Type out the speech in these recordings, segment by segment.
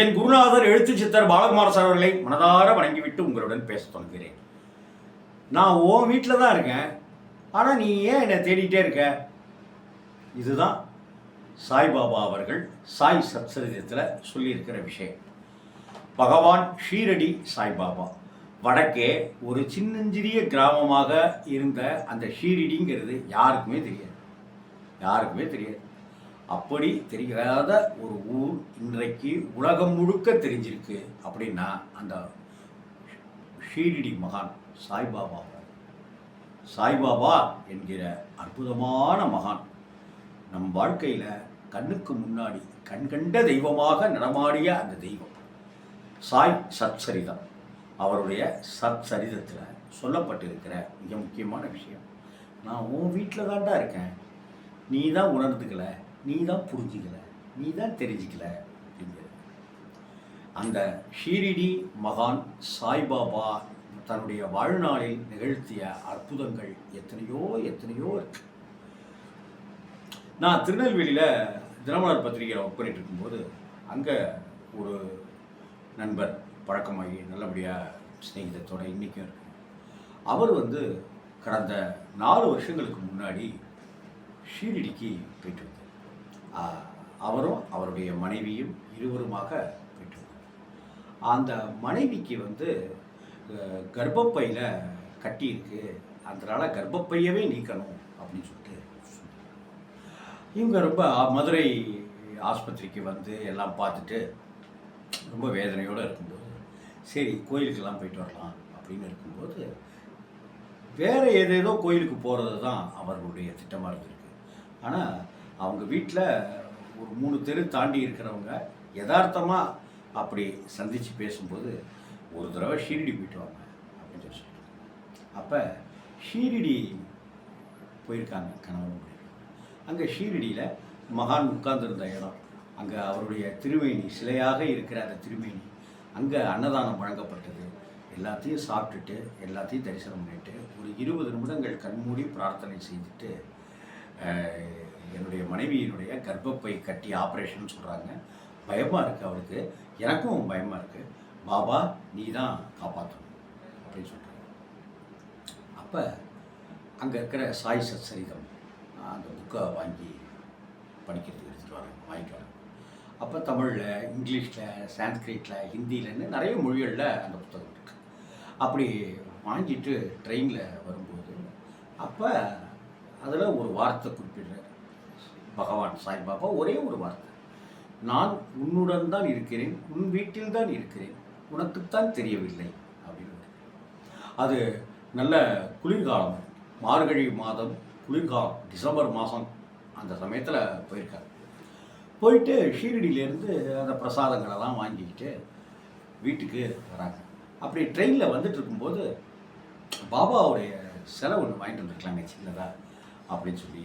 என் குருநாதர் எழுத்து சித்தர் பாலகுமார சார் அவர்களை மனதார வணங்கிவிட்டு உங்களுடன் பேச தொடங்குகிறேன் நான் உன் வீட்டில் தான் இருக்கேன். ஆனால் நீ ஏன் என்னை தேடிட்டே இருக்க? இதுதான் சாய்பாபா அவர்கள் சாய் சத்சரிதத்தில் சொல்லியிருக்கிற விஷயம். பகவான் ஷீரடி சாய்பாபா. வடக்கே ஒரு சின்னஞ்சிறிய கிராமமாக இருந்த அந்த ஷீரடிங்கிறது யாருக்குமே தெரியாது. யாருக்குமே தெரியாது. அப்படி தெரியாத ஒரு ஊர் இன்றைக்கு உலகம் முழுக்க தெரிஞ்சிருக்கு அப்படின்னா அந்த ஷீரடி மகான் சாய்பாபா சாய்பாபா என்கிற அற்புதமான மகான். நம் வாழ்க்கையில் கண்ணுக்கு முன்னாடி கண்கண்ட தெய்வமாக நடமாடிய அந்த தெய்வம். சாய் சத்சரிதம். அவருடைய சத்சரிதத்தில் சொல்லப்பட்டிருக்கிற மிக முக்கியமான விஷயம். நான் உன் வீட்டில் தான்டா இருக்கேன். நீ தான் உணர்ந்துக்கல. நீ தான் புரிஞ்சிக்கல நீ தான் தெரிஞ்சிக்கல அப்படிங்கிறது. அந்த ஷீரிடி மகான் சாய்பாபா தன்னுடைய வாழ்நாளில் நிகழ்த்திய அற்புதங்கள் எத்தனையோ எத்தனையோ இருக்கு. நான் திருநெல்வேலியில் தினமலர் பத்திரிகையில் ஒர்க் பண்ணிட்டு இருக்கும்போது அங்கே ஒரு நண்பர் பழக்கமாகி நல்லபடியாக ஸ்நேகிதத்தோட இன்றைக்கும் இருக்கு. அவர் வந்து கடந்த நாலு வருஷங்களுக்கு முன்னாடி ஷீரடிக்கு போயிட்டு அவரும் அவருடைய மனைவியும் இருவருமாக போயிட்டு அந்த மனைவிக்கு வந்து கர்ப்பப்பையில் கட்டியிருக்கு. அதனால் கர்ப்பப்பையவே நீக்கணும் அப்படின்னு சொல்லிட்டு இவங்க ரொம்ப மதுரை ஆஸ்பத்திரிக்கு வந்து எல்லாம் பார்த்துட்டு ரொம்ப வேதனையோடு இருக்கும்போது சரி கோயிலுக்கெல்லாம் போயிட்டு வரலாம் அப்படின்னு இருக்கும்போது வேறு ஏதேதோ கோயிலுக்கு போகிறது தான் அவர்களுடைய திட்டமாக இருந்திருக்கு. ஆனால் அவங்க வீட்டில் ஒரு மூணு தெரு தாண்டி இருக்கிறவங்க யதார்த்தமாக அப்படி சந்தித்து பேசும்போது ஒரு தடவை ஷீரடி போயிட்டு வாங்க அப்படின்னு சொல்லி சொல்லிட்டு அப்போ ஷீரடி போயிருக்காங்க கணவன் அங்கே ஷீரடியில் மகான் உட்கார்ந்துருந்த இடம். அங்கே அவருடைய திருமேனி சிலையாக இருக்கிற அந்த திருமேனி அங்கே அன்னதானம் வழங்கப்பட்டது. எல்லாத்தையும் சாப்பிட்டுட்டு எல்லாத்தையும் தரிசனம் பண்ணிட்டு ஒரு இருபது நிமிடங்கள் கண்மூடி பிரார்த்தனை செய்துட்டு என்னுடைய மனைவியினுடைய கர்ப்பப்பை கட்டி ஆப்ரேஷன் சொல்கிறாங்க பயமாக இருக்குது அவருக்கு எனக்கும் பயமாக இருக்குது பாபா நீ தான் காப்பாற்றணும் அப்படின்னு சொல்கிறாங்க அப்போ அங்கே இருக்கிற சாய் சத்சரிதம் அந்த புக்கை வாங்கி படிக்கிறதுக்கு எடுத்துகிட்டு வராங்க வாங்கிட்டு வராங்க. அப்போ தமிழில் இங்கிலீஷில் சான்ஸ்கிரிட்டில் ஹிந்திலன்னு நிறைய மொழிகளில் அந்த புத்தகம் இருக்குது அப்படி வாங்கிட்டு ட்ரெயினில் வரும்போது அப்போ அதில் ஒரு வார்த்தை குறிப்பிடுற பகவான் சாய்பாபா ஒரே ஒரு வார்த்தை. நான் உன்னுடன் தான் இருக்கிறேன் உன் வீட்டில் தான் இருக்கிறேன் உனக்குத்தான் தெரியவில்லை அப்படின்னு அது நல்ல குளிர்காலம். மார்கழி மாதம் குளிர்காலம் டிசம்பர் மாதம் அந்த சமயத்தில் போயிருக்காரு. போயிட்டு ஷீரடியிலேருந்து அந்த பிரசாதங்களெல்லாம் வாங்கிக்கிட்டு வீட்டுக்கு வராங்க. அப்படி ட்ரெயினில் வந்துட்டு இருக்கும்போது பாபாவுடைய செலவு ஒன்று வாங்கிட்டு வந்துருக்கலாங்க சின்னதாக அப்படின்னு சொல்லி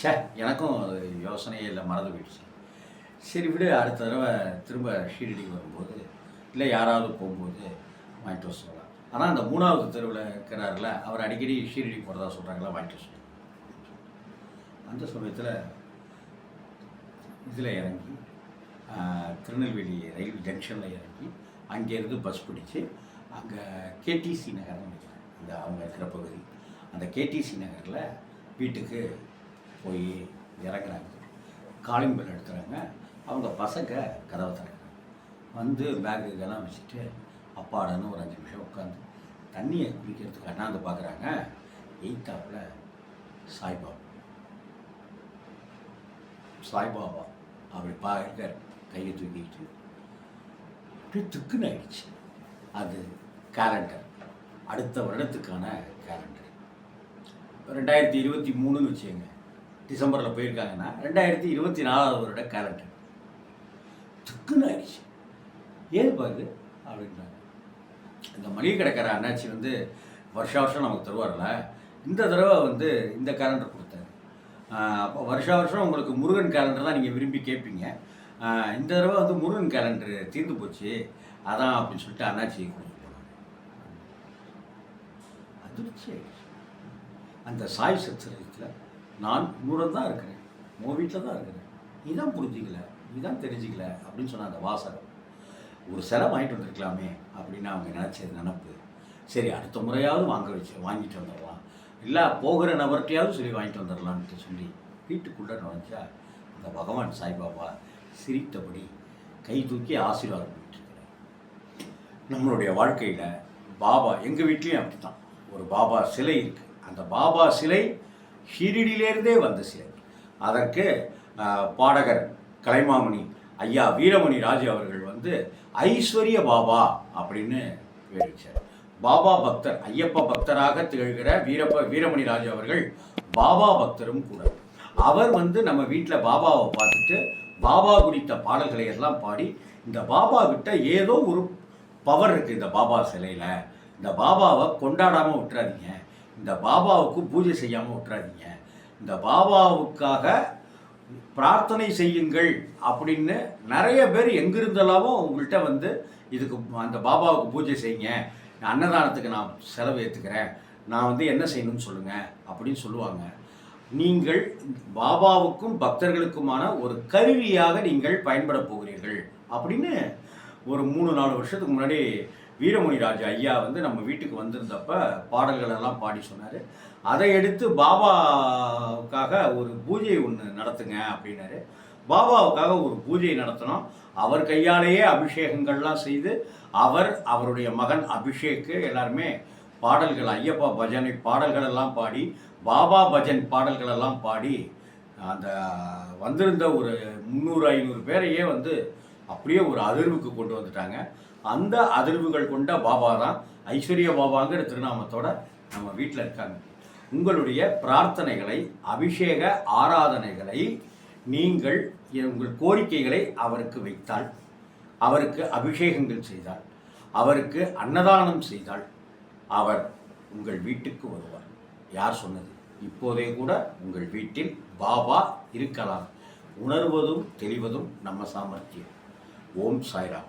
ச்சே எனக்கும் அது யோசனையே இல்லை மறந்து போயிடுச்சு. சரி விடு அடுத்த தடவை திரும்ப ஷீரடிக்கு வரும்போது இல்லை யாராவது போகும்போது வாங்கிட்டு வர சொல்லலாம். ஆனால் அந்த மூணாவது தெருவில் இருக்கிறாருல அவர் அடிக்கடி ஷீரடி போகிறதா சொல்கிறாங்களா வாங்கிட்டு வர சொல்லலாம். அந்த சமயத்தில் இதில் இறங்கி திருநெல்வேலி ரயில் ஜங்ஷனில் இறங்கி அங்கேருந்து பஸ் பிடிச்சி அங்கே கேடிசி நகர்னு நினைக்கிறேன். இந்த அவங்க இருக்கிற பகுதி. அந்த கேடிசி நகரில் வீட்டுக்கு போய் இறங்குறாங்க காலிங் பெல் எடுத்துறாங்க அவங்க பசங்க கதவை திறக்கிறாங்க. வந்து பேக்கு இதெல்லாம் வச்சுட்டு அப்பாடன்னு ஒரு அஞ்சு நிமிஷம் உட்காந்து தண்ணியை குடிக்கிறதுக்கு அண்ணாந்து பார்க்குறாங்க. எயித்தாப்பில் சாய்பாபா. சாய்பாபா அப்படி பா கையை தூக்கிட்டு அப்படியே திக்குன்னு ஆயிடுச்சு. அது கேலண்டர் அடுத்த வருடத்துக்கான கேலண்டர் ரெண்டாயிரத்தி இருபத்தி மூணுன்னு வச்சுக்கோங்க. டிசம்பரில் போயிருக்காங்கன்னா ரெண்டாயிரத்தி இருபத்தி நாலாவது வருட கேலண்டர் துக்குன்னு ஆயிடுச்சு. ஏது பாரு? அப்படின்றாங்க. இந்த மளிகை கடைக்கார அண்ணாச்சி வந்து வருஷ வருஷம் நமக்கு தருவார்ல. இந்த தடவை வந்து இந்த கேலண்டர் கொடுத்தாரு. அப்போ வருஷா வருஷம் உங்களுக்கு முருகன் கேலண்டர் தான் நீங்கள் விரும்பி கேட்பீங்க இந்த தடவை வந்து முருகன் கேலண்டர் தீர்ந்து போச்சு. அதான் அப்படின்னு சொல்லிட்டு அண்ணாச்சி கொடுத்து போனாங்க அதிர்ச்சி அந்த சாய் சத்சரத்தில் நான் உன்னுடன் தான் இருக்கிறேன். உன் வீட்டில் தான் இருக்கிறேன். நீ தான் புரிஞ்சிக்கல. இதுதான் தெரிஞ்சிக்கல அப்படின்னு சொன்ன அந்த வாசகம். ஒரு சிலை வாங்கிட்டு வந்திருக்கலாமே அப்படின்னு அவங்க நினச்சது நினப்பு. சரி அடுத்த முறையாவது வாங்க வச்சு வாங்கிட்டு வந்துடலாம். இல்லை போகிற நபர்கிட்டையாவது சொல்லி வாங்கிட்டு வந்துடலான்ட்டு சொல்லி வீட்டுக்குள்ளே நுழைஞ்சா அந்த பகவான் சாய்பாபா சிரித்தபடி கை தூக்கி ஆசீர்வாதம் பண்ணிட்டுருக்கிறார் நம்மளுடைய வாழ்க்கையில் பாபா எங்கள் வீட்லேயும் அப்படி தான் ஒரு பாபா சிலை இருக்குது அந்த பாபா சிலை ஷீரடியிலேருந்தே வந்து சிலை அதற்கு பாடகர் கலைமாமணி ஐயா வீரமணி ராஜு அவர்கள் வந்து ஐஸ்வர்ய பாபா அப்படின்னு பேர் பாபா பக்தர் ஐயப்ப பக்தராக திகழ்கிற வீரப்ப வீரமணி ராஜு அவர்கள் பாபா பக்தரும் கூட. அவர் வந்து நம்ம வீட்டில் பாபாவை பார்த்துட்டு பாபா குறித்த பாடல்களை எல்லாம் பாடி இந்த பாபா கிட்ட ஏதோ ஒரு பவர் இருக்குது இந்த பாபா சிலையில். இந்த பாபாவை கொண்டாடாமல் விட்டுறாதீங்க. இந்த பாபாவுக்கு பூஜை செய்யாமல் விட்டுறாதீங்க. இந்த பாபாவுக்காக பிரார்த்தனை செய்யுங்கள் அப்படின்னு நிறைய பேர் எங்கிருந்தாலும் உங்கள்கிட்ட வந்து இதுக்கு அந்த பாபாவுக்கு பூஜை செய்யுங்க. அன்னதானத்துக்கு நான் செலவு ஏற்றுக்கிறேன் நான் வந்து என்ன செய்யணும்னு சொல்லுங்கள் அப்படின்னு சொல்லுவாங்க. நீங்கள் பாபாவுக்கும் பக்தர்களுக்குமான ஒரு கருவியாக நீங்கள் பயன்பட போகிறீர்கள் அப்படின்னு ஒரு மூணு நாலு வருஷத்துக்கு முன்னாடி வீரமணி ராஜா ஐயா வந்து நம்ம வீட்டுக்கு வந்திருந்தப்ப பாடல்கள் எல்லாம் பாடி சொன்னார். அதை எடுத்து பாபாவுக்காக ஒரு பூஜை ஒன்று நடத்துங்க அப்படின்னாரு. பாபாவுக்காக ஒரு பூஜை நடத்தினோம் அவர் கையாலேயே அபிஷேகங்கள்லாம் செய்து அவர் அவருடைய மகன் அபிஷேக்கு எல்லாருமே பாடல்கள் ஐயப்பா பஜனை பாடல்கள் எல்லாம் பாடி பாபா பஜன் பாடல்கள் எல்லாம் பாடி அந்த வந்திருந்த ஒரு முந்நூறு ஐநூறு பேரையே வந்து அப்படியே ஒரு அதிர்வுக்கு கொண்டு வந்துட்டாங்க. அந்த அதிர்வுகள் கொண்ட பாபா தான் ஐஸ்வர்ய பாபாங்கிற திருநாமத்தோட நம்ம வீட்டில் இருக்காங்க. உங்களுடைய பிரார்த்தனைகளை அபிஷேக ஆராதனைகளை நீங்கள் உங்கள் கோரிக்கைகளை அவருக்கு வைத்தால் அவருக்கு அபிஷேகங்கள் செய்தால் அவருக்கு அன்னதானம் செய்தால் அவர் உங்கள் வீட்டுக்கு வருவார். யார் சொன்னது? இப்போதே கூட உங்கள் வீட்டில் பாபா இருக்கலாம். உணர்வதும் தெளிவதும் நம்ம சாமர்த்தியம். ஓம் சாய்ராம்.